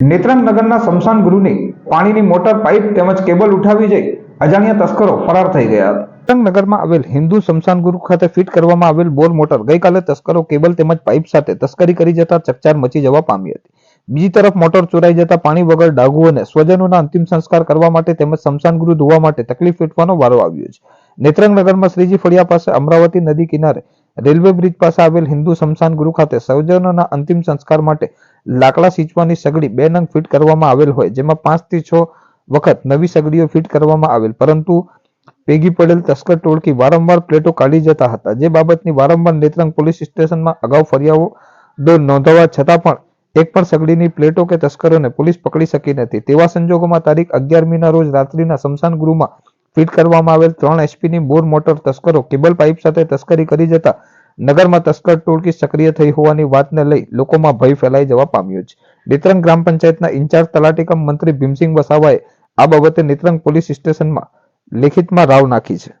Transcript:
નેત્રંગ નગરના સ્મશાન ગૃહની પાણીની મોટર, પાઇપ તેમજ કેબલ ઉઠાવી જઈ અજાણ્યા તસ્કરો ફરાર થઈ ગયા હતા. નગરમાં આવેલ હિન્દુ સ્મશાન ગૃહ ખાતે ફિટ કરવામાં આવેલ બોર મોટર ગઈકાલે તસ્કરો કેબલ તેમજ પાઇપ સાથે તસ્કરી કરી જતા ચકચાર મચી જવા પામી હતી. બીજી તરફ મોટર ચોરાઈ જતા પાણી વગર ડાઘુઓને સ્વજનોના અંતિમ સંસ્કાર કરવા માટે તેમજ સ્મશાન ગૃહ ધોવા માટે તકલીફ વેઠવાનો વારો આવ્યો છે. નેત્રંગ નગરમાં શ્રીજી ફળિયા પાસે અમરાવતી નદી કિનારે રેલવે બ્રિજ પાસે આવેલ હિન્દુ સ્મશાન ગૃહ ખાતે સ્વજનોના અંતિમ સંસ્કાર માટે લાકડા સિંચવાની સગડી બે નંગ ફિટ કરવામાં આવેલ હોય, જેમાં પાંચથી છ વખત નવી સગડીઓ ફિટ કરવામાં આવેલ. પરંતુ ભેગી પડેલ તસ્કર ટોળકી વારંવાર પ્લેટો કાઢી જતા હતા. જે બાબતની વારંવાર નેત્રંગ પોલીસ સ્ટેશનમાં અગાઉ ફરિયાદો નોંધવા છતાં પણ એક પણ સગડીની પ્લેટો કે તસ્કરોને પોલીસ પકડી શકી નથી. તેવા સંજોગોમાં તારીખ અગિયારમીના રોજ રાત્રિના સ્મશાન ગૃહમાં ફિટ કરવામાં આવેલ ત્રણ એચપીની બોર મોટર તસ્કરો કેબલ પાઇપ સાથે તસ્કરી કરી જતા નગરમાં તસ્કર ટોળકી સક્રિય થઈ હોવાની વાતને લઈ લોકોમાં ભય ફેલાઈ જવા પામ્યો છે. નેત્રંગ ગ્રામ પંચાયતના ઇન્ચાર્જ તલાટીકમ મંત્રી ભીમસિંહ વસાવાએ આ બાબતે નેત્રંગ પોલીસ સ્ટેશનમાં લેખિતમાં રાવ નાખી છે.